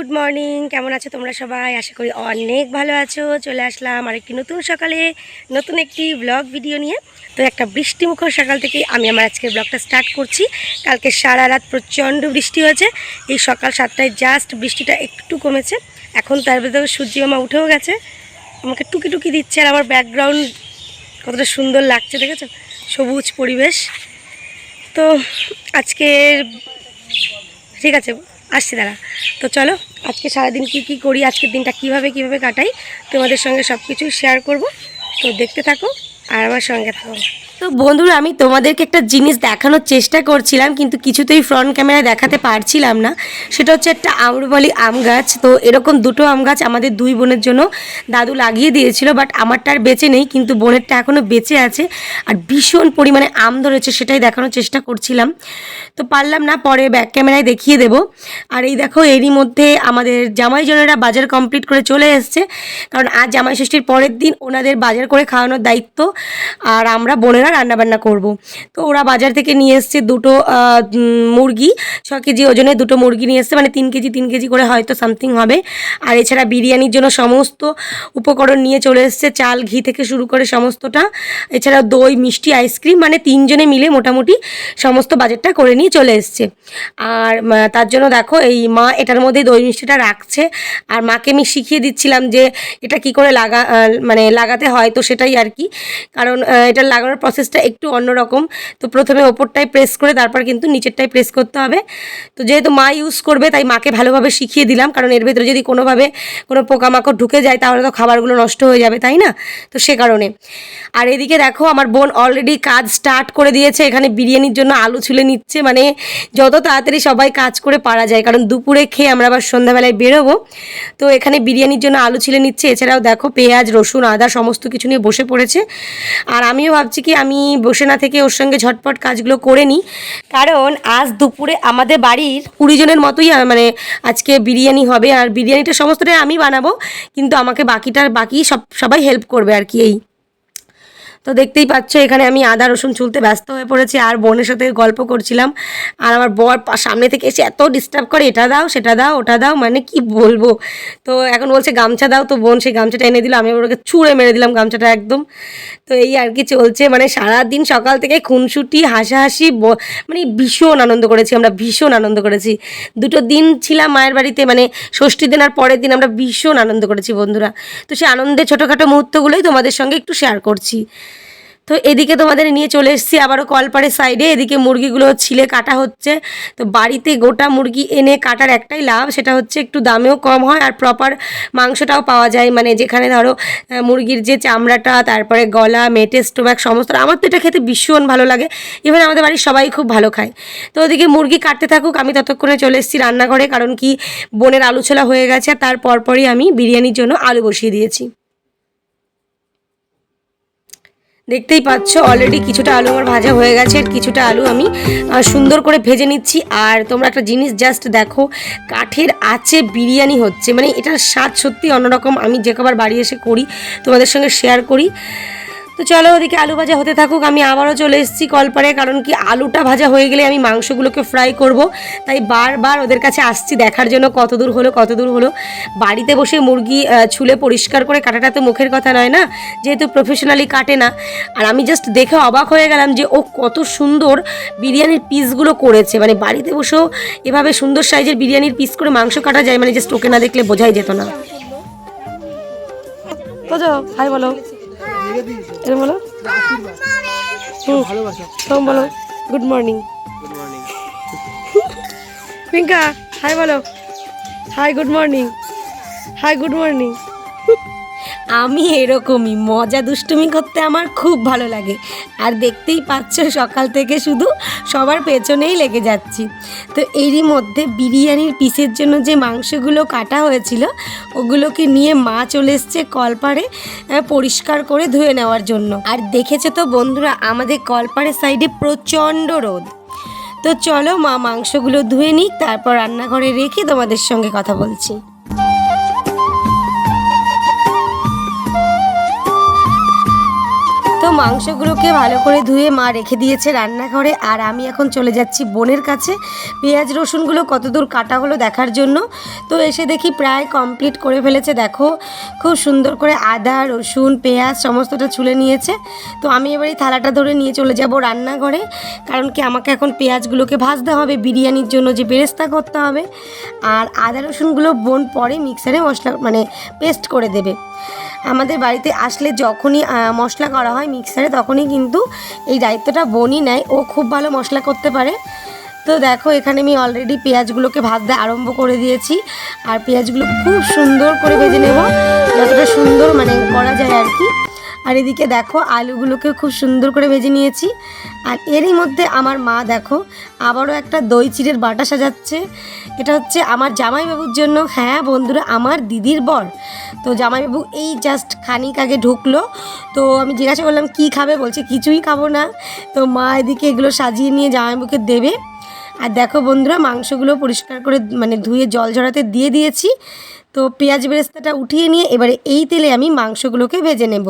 Good morning, কেমন আছো তোমরা সবাই? আশা করি অনেক ভালো আছো। চলে আসলাম আর একটি নতুন সকালে, নতুন একটি ব্লগ ভিডিও নিয়ে। তো একটা বৃষ্টিমুখর সকাল থেকে আমি আমার আজকের ব্লগটা স্টার্ট করছি। কালকে সারা রাত প্রচণ্ড বৃষ্টি হয়েছে। এই সকাল সাতটায় জাস্ট বৃষ্টিটা একটু কমেছে। এখন তার ভেতরে সূর্যি মামা উঠেও গেছে। আমাকে টুকি টুকি দিচ্ছে আর আমার ব্যাকগ্রাউন্ড কতটা সুন্দর লাগছে, দেখেছ? সবুজ পরিবেশ। তো আজকের, ঠিক আছে আসছি, দাঁড়া। তো চলো, আজকে সারাদিন কি কি করি, আজকের দিনটা কীভাবে কীভাবে কাটাই তোমাদের সঙ্গে সব কিছুই শেয়ার করব। তো দেখতে থাকো আর আমার সঙ্গে থাকো। তো বন্ধুরা, আমি তোমাদেরকে একটা জিনিস দেখানোর চেষ্টা করছিলাম, কিন্তু কিছুতেই ফ্রন্ট ক্যামেরায় দেখাতে পারছিলাম না। সেটা হচ্ছে একটা আম্রপালি আম গাছ। তো এরকম দুটো আম গাছ আমাদের দুই বোনের জন্য দাদু লাগিয়ে দিয়েছিল বাট আমারটা আর বেঁচে নেই, কিন্তু বোনেরটা এখনও বেঁচে আছে। আর ভীষণ পরিমাণে আম ধরেছে, সেটাই দেখানোর চেষ্টা করছিলাম। তো পারলাম না, পরে ব্যাক ক্যামেরায় দেখিয়ে দেব। আর এই দেখো, এরই মধ্যে আমাদের জামাই জনেরা বাজার কমপ্লিট করে চলে এসছে। কারণ আজ জামাই ষষ্ঠীর পরের দিন ওনাদের বাজার করে খাওয়ানোর দায়িত্ব। আর আমরা বোনেরা রান্নাবান্না করব। তো ওরা বাজার থেকে নিয়ে এসছে দুটো মুরগি, ছ কেজি ওজনে দুটো মুরগি নিয়ে এসছে মানে তিন কেজি তিন কেজি করে হয়তো সামথিং হবে। আর এছাড়া বিরিয়ানির জন্য সমস্ত উপকরণ নিয়ে চলে এসছে, চাল, ঘি থেকে শুরু করে সমস্তটা। এছাড়া দই, মিষ্টি, আইসক্রিম মানে তিনজনে মিলে মোটামুটি সমস্ত বাজেটটা করে নিয়ে চলে এসছে। আর তার জন্য দেখো এই মা এটার মধ্যে দই মিষ্টিটা রাখছে। আর মাকে আমি শিখিয়ে দিচ্ছিলাম যে এটা কি করে লাগা মানে লাগাতে হয়, তো সেটাই আর কি। কারণ এটা লাগানোর প্রসেসটা একটু অন্যরকম তো প্রথমে ওপরটাই প্রেস করে তারপর কিন্তু নিচেরটাই প্রেস করতে হবে। তো যেহেতু মা ইউজ করবে, তাই মাকে ভালোভাবে শিখিয়ে দিলাম। কারণ এর ভেতরে যদি কোনোভাবে কোনো পোকামাকড় ঢুকে যায়, তাহলে তো খাবারগুলো নষ্ট হয়ে যাবে, তাই না? তো সে কারণে। আর এদিকে দেখো, আমার বোন অলরেডি কাজ স্টার্ট করে দিয়েছে। এখানে বিরিয়ানির জন্য আলু ছুলে নিচ্ছে। মানে যত তাড়াতাড়ি সবাই কাজ করে পারা যায়। কারণ দুপুরে খেয়ে আমরা আবার সন্ধ্যাবেলায় বেরোবো। তো এখানে বিরিয়ানির জন্য আলু ছিলে নিচ্ছে। এছাড়াও দেখো, পেঁয়াজ, রসুন, আদা, সমস্ত কিছু নিয়ে বসে পড়েছে। আর আমিও ভাবছি কি, আমি বসে না থেকে ওর সঙ্গে ঝটপট কাজগুলো করে নিই। কারণ আজ দুপুরে আমাদের বাড়ির কুড়ি জনের মতোই মানে আজকে বিরিয়ানি হবে। আর বিরিয়ানিটা সমস্তটাই আমি বানাবো, কিন্তু আমাকে বাকিটার বাকি সব, সবাই হেল্প করবে আর কি এই তো দেখতেই পাচ্ছ, এখানে আমি আদা, রসুন চুলতে ব্যস্ত হয়ে পড়েছি, আর বোনের সাথে গল্প করছিলাম। আর আমার বর সামনে থেকে এসে এত ডিস্টার্ব করে, এটা দাও, সেটা দাও, ওটা দাও মানে কি বলব? তো এখন বলছে, গামছা দাও। তো বোন সেই গামছাটা এনে দিল, আমি ওকে ছুঁড়ে মেরে দিলাম গামছাটা একদম। তো এই আর কি চলছে মানে সারাদিন সকাল থেকে খুনসুটি, হাসাহাসি মানে ভীষণ আনন্দ করেছি, আমরা ভীষণ আনন্দ করেছি। দুটো দিন ছিলাম মায়ের বাড়িতে মানে ষষ্ঠী দিন আর পরের দিন আমরা ভীষণ আনন্দ করেছি বন্ধুরা। তো সেই আনন্দের ছোটোখাটো মুহূর্তগুলোই তোমাদের সঙ্গে একটু শেয়ার করছি। তো এদিকে তোমাদের নিয়ে চলে এসেছি আবারও কলপাড়ের সাইডে এদিকে মুরগিগুলো ছিলে কাটা হচ্ছে। তো বাড়িতে গোটা মুরগি এনে কাটার একটাই লাভ, সেটা হচ্ছে একটু দামেও কম হয় আর প্রপার মাংসটাও পাওয়া যায়। মানে যেখানে ধরো মুরগির যে চামড়াটা, তারপরে গলা, মেটে স্টোম্যাক সমস্ত, আমার তো এটা খেতে ভীষণ ভালো লাগে। ইভেন আমাদের বাড়ির সবাই খুব ভালো খায়। তো ওদিকে মুরগি কাটতে থাকুক, আমি ততক্ষণে চলে এসেছি রান্নাঘরে, কারণ কি, বোনের আলু ছোলা হয়ে গেছে, আর তার পরপরই আমি বিরিয়ানির জন্য আলু বসিয়ে দিয়েছি। দেখতেই পাচ্ছ অলরেডি কিছুটা আলু আমার ভাজা হয়ে গেছে, আর কিছুটা আলু আমি সুন্দর করে ভেজে নিচ্ছি। আর তোমরা একটা জিনিস জাস্ট দেখো, কাঠের আছে বিরিয়ানি হচ্ছে। মানে এটার স্বাদ সত্যি অন্যরকম। আমি যে কবার বাড়ি এসে করি, তোমাদের সঙ্গে শেয়ার করি। তো চলো ওদিকে আলু ভাজা হতে থাকুক, আমি আবারও চলে এসেছি কলপারে কারণ কি আলুটা ভাজা হয়ে গেলে আমি মাংসগুলোকে ফ্রাই করব। তাই বারবার ওদের কাছে আসছি দেখার জন্য কত দূর হলো, কত দূর হলো। বাড়িতে বসে মুরগি ছুলে পরিষ্কার করে কাটাটা তো মুখের কথা নয় না? যেহেতু প্রফেশনালি কাটে না। আর আমি জাস্ট দেখে অবাক হয়ে গেলাম যে ও কত সুন্দর বিরিয়ানির পিসগুলো করেছে। মানে বাড়িতে বসেও এভাবে সুন্দর সাইজের বিরিয়ানির পিস করে মাংস কাটা যায় মানে জাস্ট ওকে না দেখলে বোঝাই যেত না। তো হাই বলো। বলো। বলো। গুড মর্নিং পিঙ্কা হাই বলো। Hi good morning hi good morning আমি এরকমই, মজা দুষ্টুমি করতে আমার খুব ভালো লাগে। আর দেখতেই পাচ্ছ সকাল থেকে শুধু সবার পেছনেই লেগে যাচ্ছি। তো এরই মধ্যে বিরিয়ানির পিসের জন্য যে মাংসগুলো কাটা হয়েছিল, ওগুলোকে নিয়ে মা চলে এসছে কলপাড়ে পরিষ্কার করে ধুয়ে নেওয়ার জন্য। আর দেখেছ তো বন্ধুরা, আমাদের কলপাড়ের সাইডে প্রচণ্ড রোদ। তো চলো মা মাংসগুলো ধুয়ে নিই তারপর রান্নাঘরে রেখে তোমাদের সঙ্গে কথা বলছি। মাংসগুলোকে ভালো করে ধুয়ে মা রেখে দিয়েছে রান্নাঘরে। আর আমি এখন চলে যাচ্ছি বোনের কাছে। পেঁয়াজ রসুনগুলো কতদূর কাটা হলো দেখার জন্য। তো এসে দেখি প্রায় কমপ্লিট করে ফেলেছে, দেখো। খুব সুন্দর করে আদা, রসুন, পেঁয়াজ সমস্তটা ছুলে নিয়েছে। তো আমি এবার থালাটা ধরে নিয়ে চলে যাব রান্নাঘরে। কারণ কি আমাকে এখন পেঁয়াজগুলোকে ভাজতে হবে, বিরিয়ানির জন্য যে বেরেস্তা করতে হবে। আর আদা, রসুনগুলো বোন পরে মিক্সারে মশলা মানে পেস্ট করে দেবে। আমাদের বাড়িতে আসলে যখনই মশলা করা হয় মিক্সারে তখনই কিন্তু এই দায়িত্বটা বনি নেয়। ও খুব ভালো মশলা করতে পারে। তো দেখো, এখানে আমি অলরেডি পেঁয়াজগুলোকে ভাজতে আরম্ভ করে দিয়েছি। আর পেঁয়াজগুলো খুব সুন্দর করে ভেজে নেব। যতটা সুন্দর মানে করা যায় আর কি। আর এদিকে দেখো, আলুগুলোকে খুব সুন্দর করে ভেজে নিয়েছি। আর এরই মধ্যে আমার মা দেখো, আবারও একটা দই চিড়ের বাটা সাজাচ্ছে। এটা হচ্ছে আমার জামাইবাবুর জন্য। হ্যাঁ বন্ধুরা, আমার দিদির বর। তো জামাইবাবু এই জাস্ট খানিক আগে ঢুকলো। তো আমি জিজ্ঞাসা করলাম, কি খাবে? বলছে, কিছুই খাব না। তো মা এদিকে এগুলো সাজিয়ে নিয়ে জামাইবাবুকে দেবে। আর দেখো বন্ধুরা, মাংসগুলো পরিষ্কার করে মানে ধুয়ে জল ঝরাতে দিয়ে দিয়েছি। তো পেঁয়াজ বেরেস্তাটা উঠিয়ে নিয়ে এবারে এই তেলে আমি মাংসগুলোকে ভেজে নেব।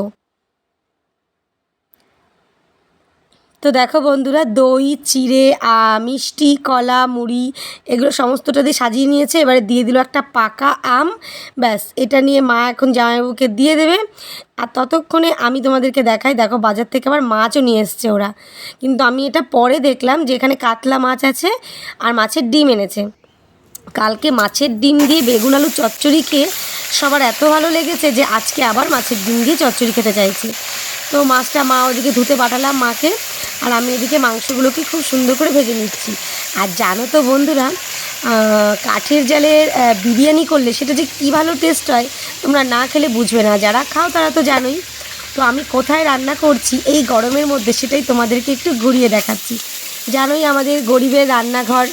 তো দেখো বন্ধুরা, দই, চিড়ে মিষ্টি, কলা, মুড়ি, এগুলো সমস্তটা দিয়ে সাজিয়ে নিয়েছে। এবারে দিয়ে দিল একটা পাকা আম। ব্যাস, এটা নিয়ে মা এখন জামাইবাবুকে দিয়ে দেবে। আর ততক্ষণে আমি তোমাদেরকে দেখাই, দেখো বাজার থেকে আবার মাছও নিয়ে এসছে ওরা। কিন্তু আমি এটা পরে দেখলাম যে এখানে কাতলা মাছ আছে আর মাছের ডিম এনেছে। কালকে মাছের ডিম দিয়ে বেগুন, আলু, চচ্চড়ি খেয়ে সবার এত ভালো লেগেছে যে আজকে আবার মাছের ডিম দিয়ে চচ্চড়ি খেতে চাইছি। তো মাছটা মা ওদিকে ধুতে পাঠালাম মাকে। আর আমি এদিকে মাংসগুলোকে খুব সুন্দর করে ভেজে নিচ্ছি। আর জানো তো বন্ধুরা কাঠের জালের বিরিয়ানি করলে সেটা যে কী ভালো টেস্ট হয়, তোমরা না খেলে বুঝবে না। যারা খাও তারা তো জানোই। তো আমি কোথায় রান্না করছি, এই গরমের মধ্যে সেটাই তোমাদেরকে একটু ঘুরিয়ে দেখাচ্ছি। জানোই আমাদের গরিবের রান্নাঘর।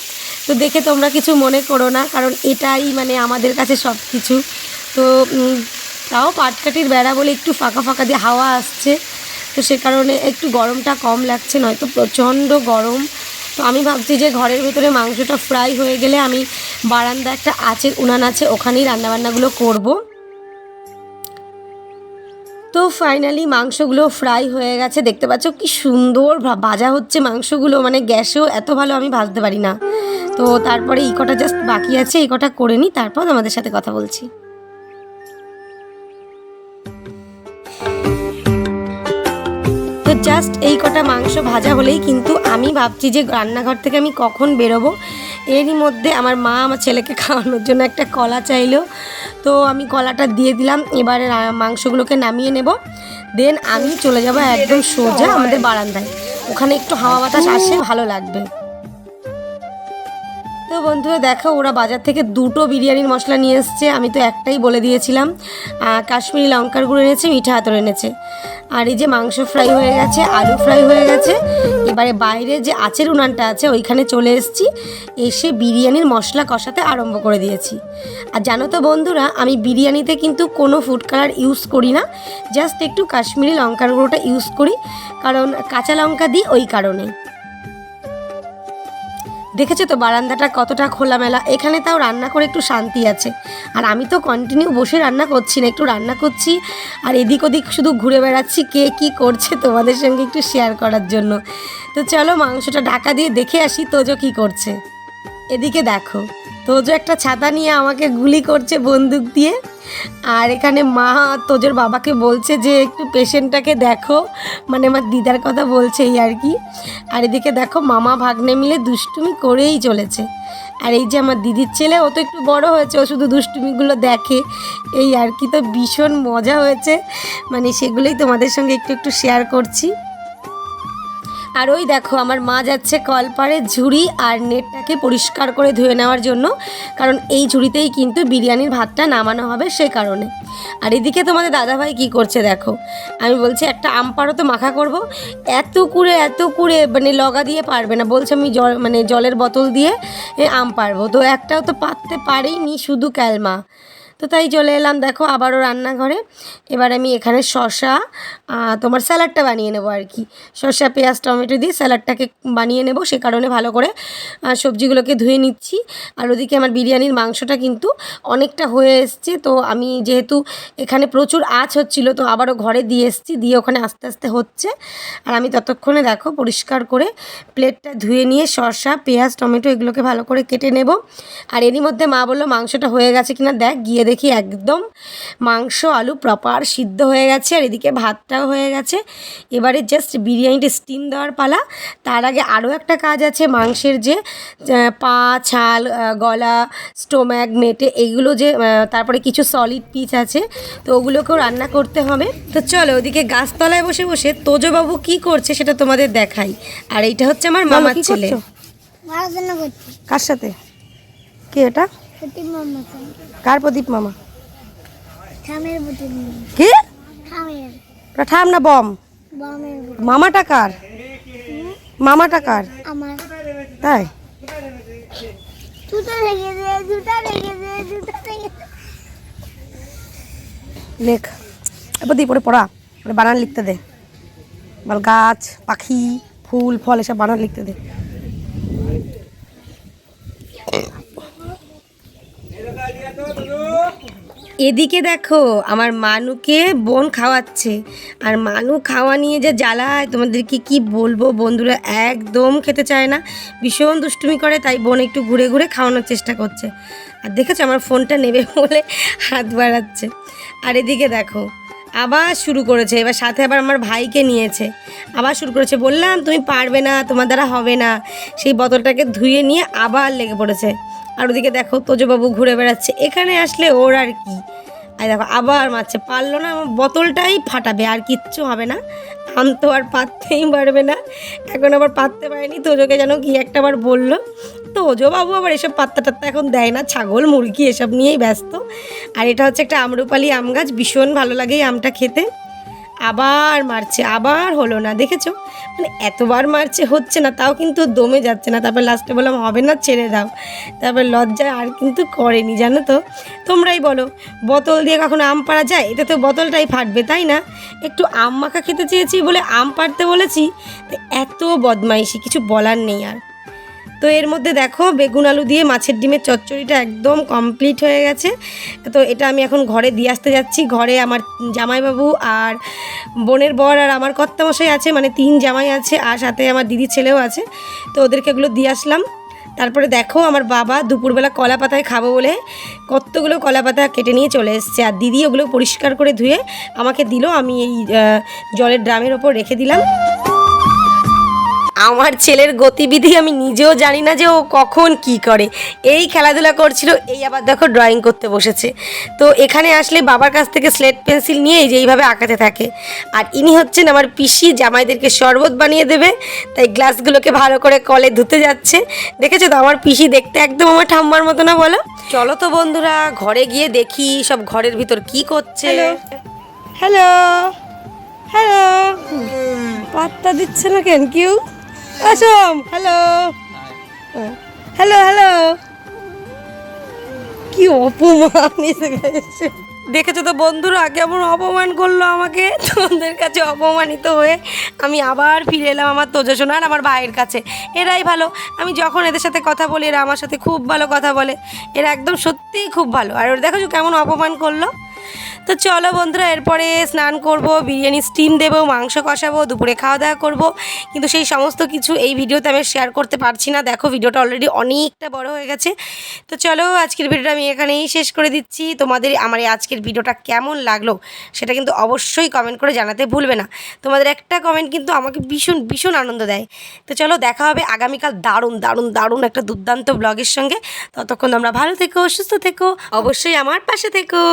তো দেখে তোমরা কিছু মনে করো না, কারণ এটাই মানে আমাদের কাছে সব কিছু তো তাও পাটকাঠির বেড়া বলে একটু ফাঁকা ফাঁকা দিয়ে হাওয়া আসছে। তো সে কারণে একটু গরমটা কম লাগছে, নয়তো প্রচণ্ড গরম। তো আমি ভাবছি যে ঘরের ভেতরে মাংসটা ফ্রাই হয়ে গেলে আমি বারান্দা একটা আচের উনান আছে, ওখানেই রান্নাবান্নাগুলো করব। তো ফাইনালি মাংসগুলো ফ্রাই হয়ে গেছে, দেখতে পাচ্ছ কি সুন্দর ভাজা হচ্ছে মাংসগুলো মানে গ্যাসেও এত ভালো আমি ভাজতে পারি না। তো তারপরে এই কটা জাস্ট বাকি আছে, এই কটা করে নিই তারপর আমাদের সাথে কথা বলছি। জাস্ট এই কটা মাংস ভাজা হলেই কিন্তু আমি ভাবছি যে রান্নাঘর থেকে আমি কখন বেরোবো। এরই মধ্যে আমার মা আমার ছেলেকে খাওয়ানোর জন্য একটা কলা চাইলো। তো আমি কলাটা দিয়ে দিলাম, এবারে মাংসগুলোকে নামিয়ে নেব। দেন আমি চলে যাব একদম সোজা আমাদের বারান্দায়। ওখানে একটু হাওয়া বাতাস আসে, ভালো লাগবে। তো বন্ধুরা দেখো, ওরা বাজার থেকে দুটো বিরিয়ানির মশলা নিয়ে এসছে। আমি তো একটাই বলে দিয়েছিলাম। কাশ্মীরি লঙ্কার গুঁড়ো এনেছে, মিঠা হাতর এনেছে। আর এই যে মাংস ফ্রাই হয়ে গেছে, আলু ফ্রাই হয়ে গেছে। এবারে বাইরে যে আচের উনানটা আছে, ওইখানে চলে এসেছি। এসে বিরিয়ানির মশলা কষাতে আরম্ভ করে দিয়েছি। আর জানো তো বন্ধুরা, আমি বিরিয়ানিতে কিন্তু কোনো ফুড কালার ইউজ করি না। জাস্ট একটু কাশ্মীরি লঙ্কার গুঁড়োটা ইউজ করি। কারণ কাঁচা লঙ্কা দিই ওই কারণে। দেখেছ তো বারান্দাটা কতটা খোলামেলা? এখানে তাও রান্না করে একটু শান্তি আছে। আর আমি তো কন্টিনিউ বসে রান্না করছি না, একটু রান্না করছি। আর এদিক ওদিক শুধু ঘুরে বেড়াচ্ছি, কে কি করছে তোমাদের সঙ্গে একটু শেয়ার করার জন্য। তো চলো মাংসটা ঢাকা দিয়ে দেখে আসি, তোজো কি করছে। এদিকে দেখো। তোজো একটা ছাতা নিয়ে আমাকে গুলি করছে বন্দুক দিয়ে। আর এখানে মা তোজোর বাবাকে বলছে যে, একটু পেশেন্টটাকে দেখো। মানে আমার দিদার কথা বলছে এই আর কি। আর এদিকে দেখো মামা ভাগ্নে মিলে দুষ্টুমি করেই চলেছে। আর এই যে আমার দিদির ছেলে, ও তো একটু বড় হয়েছে, ও শুধু দুষ্টুমিগুলো দেখে। এই আর কি, তো ভীষণ মজা হয়েছে। মানে সেগুলোই তোমাদের সঙ্গে একটু একটু শেয়ার করছি। আর ওই দেখো, আমার মা যাচ্ছে কলপাড়ে ঝুড়ি আর নেটটাকে পরিষ্কার করে ধুয়ে নেওয়ার জন্য। কারণ এই ঝুড়িতেই কিন্তু বিরিয়ানির ভাতটা নামানো হবে সে কারণে। আর এদিকে তোমাদের দাদাভাই কি করছে দেখো? আমি বলছি, একটা আম পাড়ো তো মাখা করব। এত কুড়ে এত কুড়ে মানে লগা দিয়ে পারবে না। বলছে, আমি জল মানে জলের বোতল দিয়ে আম পারব তো একটাও তো পারতে পারেই নি শুধু ক্যালমা। তো তাই চলে এলাম, দেখো আবারও রান্নাঘরে। এবার আমি এখানে শশা তোমার স্যালাডটা বানিয়ে নেব আর কি। শসা, পেঁয়াজ, টমেটো দিয়ে স্যালাডটাকে বানিয়ে নেব, সে কারণে ভালো করে সবজিগুলোকে ধুয়ে নিচ্ছি। আর ওদিকে আমার বিরিয়ানির মাংসটা কিন্তু অনেকটা হয়ে এসছে, তো আমি যেহেতু এখানে প্রচুর আঁচ হচ্ছিল, তো আবারও ঘরে দিয়ে এসেছি, দিয়ে ওখানে আস্তে আস্তে হচ্ছে। আর আমি ততক্ষণে দেখো পরিষ্কার করে প্লেটটা ধুয়ে নিয়ে শসা, পেঁয়াজ, টমেটো, এগুলোকে ভালো করে কেটে নেব। আর এরই মধ্যে মা বলল, মাংসটা হয়ে গেছে কিনা দেখ, গিয়ে দেখি একদম মাংস আলু প্রপার সিদ্ধ হয়ে গেছে আর এদিকে ভাতটাও হয়ে গেছে। এবারে জাস্ট বিরিয়ানিটা স্টিম দেওয়ার পালা। তার আগে আরও একটা কাজ আছে মাংসের যে পা ছাল গলা স্টোম্যাক মেটে এইগুলো যে তারপরে কিছু সলিড পিচ আছে তো ওগুলোকেও রান্না করতে হবে। তো চলো ওদিকে গাছতলায় বসে বসে তোজবাবু কি করছে সেটা তোমাদের দেখাই। আর এইটা হচ্ছে আমার মামার ছেলে। কার সাথে? কে এটা সত্যি মামা কার প্রদীপ মামা? কে? থামের। ওটা ঠাম না বম। মামাটা কার? মামাটা কার? আমার। তাই? দুটো রেখে দে দুটো রেখে দে দুটো রেখে লেখ। এবার দিয়ে পড়ে। পড়া বানান লিখতে দে। বল গাছ পাখি ফুল ফল এসব বানান লিখতে দে। এদিকে দেখো, আমার মানুকে বোন খাওয়াচ্ছে। আর মানু খাওয়া নিয়ে যে জ্বালায় তোমাদেরকে কি বলব বন্ধুরা, একদম খেতে চায় না। ভীষণ দুষ্টুমি করে, তাই বোন একটু ঘুরে ঘুরে খাওয়ানোর চেষ্টা করছে। আর দেখেছ, আমার ফোনটা নেবে বলে হাত বাড়াচ্ছে। আর এদিকে দেখো, আবার শুরু করেছে। এবার সাথে আবার আমার ভাইকে নিয়েছে। আবার শুরু করেছে। বললাম, তুমি পারবে না, তোমার দ্বারা হবে না। সেই বোতলটাকে ধুয়ে নিয়ে আবার লেগে পড়েছে। আর ওদিকে দেখো তোজবাবু ঘুরে বেড়াচ্ছে। এখানে আসলে ওর আর কি? আর দেখো, আবার মারছে। পারল না, আমার বোতলটাই ফাটাবে, আর কিচ্ছু হবে না। আম তো আর পাততেই পারবে না। এখন আবার পাততে পারেনি, তোজোকে যেন কি একটা আবার বলল। বাবু আবার এসব পাত্তা টাত্তা এখন দেয় না, ছাগল, মুরগি, এসব নিয়েই ব্যস্ত। আর এটা হচ্ছে একটা আমরুপালি আম গাছ, ভীষণ ভালো লাগে এই আমটা খেতে। আবার মারছে, আবার হলো না, দেখেছ? মানে এতবার মারছে, হচ্ছে না, তাও কিন্তু দমে যাচ্ছে না। তারপর লাস্টে বললাম, হবে না, ছেড়ে দাও। তারপর লজ্জায় আর কিন্তু করেনি, জানো তো? তোমরাই বলো, বোতল দিয়ে কখনো আম পাড়া যায়? এতে তো বোতলটাই ফাটবে, তাই না? একটু আম মাখা খেতে চেয়েছি বলে আম পাড়তে বলেছি এত বদমাইশি, কিছু বলার নেই আর। তো এর মধ্যে দেখো বেগুন আলু দিয়ে মাছের ডিমের চচ্চড়িটা একদম কমপ্লিট হয়ে গেছে। তো এটা আমি এখন ঘরে দিয়ে আসতে যাচ্ছি। ঘরে আমার জামাইবাবু আর বোনের বর আর আমার কর্তামশাই আছে মানে তিন জামাই আছে আর সাথে আমার দিদির ছেলেও আছে। তো ওদেরকে এগুলো দিয়ে আসলাম। তারপরে দেখো আমার বাবা দুপুরবেলা কলা পাতায় খাব বলে কতগুলো কলা পাতা কেটে নিয়ে চলে এসছে আর দিদি ওগুলো পরিষ্কার করে ধুয়ে আমাকে দিল। আমি এই জলের ড্রামের ওপর রেখে দিলাম। আমার ছেলের গতিবিধি আমি নিজেও জানি না যে ও কখন কি করে। এই খেলাধুলা করছিল, এই আবার দেখো ড্রয়িং করতে বসেছে। তো এখানে আসলে বাবার কাছ থেকে স্লেট পেন্সিল নিয়ে এই যে এইভাবে আঁকাতে থাকে। আর ইনি হচ্ছেন আমার পিসি, জামাইদেরকে শরবত বানিয়ে দেবে। তাই গ্লাসগুলোকে ভালো করে কলে ধুতে যাচ্ছে। দেখেছ তো, আমার পিসি দেখতে একদম আমার ঠাম্মার মতো না বলো? চলো তো বন্ধুরা, ঘরে গিয়ে দেখি সব ঘরের ভিতর কি করছে। হ্যালো। হ্যালো। পাত্তা দিচ্ছে না কেন, কেউ? আসম হ্যালো হ্যালো হ্যালো কি অপমান এসে দেখেছ তো বন্ধুরা, কেমন অপমান করল আমাকে? তোমাদের কাছে অপমানিত হয়ে আমি আবার ফিরে এলাম আমার তোজসোনা আমার ভাইয়ের কাছে। এরাই ভালো। আমি যখন এদের সাথে কথা বলি, এরা আমার সাথে খুব ভালো কথা বলে। এরা একদম সত্যিই খুব ভালো। আর ওরা দেখেছ কেমন অপমান করল? তো চলো বন্ধুরা, এরপরে স্নান করব, বিরিয়ানি স্টিম দেবো, মাংস কষাবো, দুপুরে খাওয়া দাওয়া করব। কিন্তু সেই সমস্ত কিছু এই ভিডিওতে আমি শেয়ার করতে পারছি না। দেখো, ভিডিওটা অলরেডি অনেকটা বড় হয়ে গেছে। তো চলো, আজকের ভিডিওটা আমি এখানেই শেষ করে দিচ্ছি। তোমাদের আমার এই আজকের ভিডিওটা কেমন লাগল সেটা কিন্তু অবশ্যই কমেন্ট করে জানাতে ভুলবে না। তোমাদের একটা কমেন্ট কিন্তু আমাকে ভীষণ ভীষণ আনন্দ দেয়। তো চলো, দেখা হবে আগামীকাল দারুণ দারুণ দারুণ একটা দুর্দান্ত ব্লগের সঙ্গে। ততক্ষণ তোমরা ভালো থেকো, সুস্থ থেকো, অবশ্যই আমার পাশে থেকো।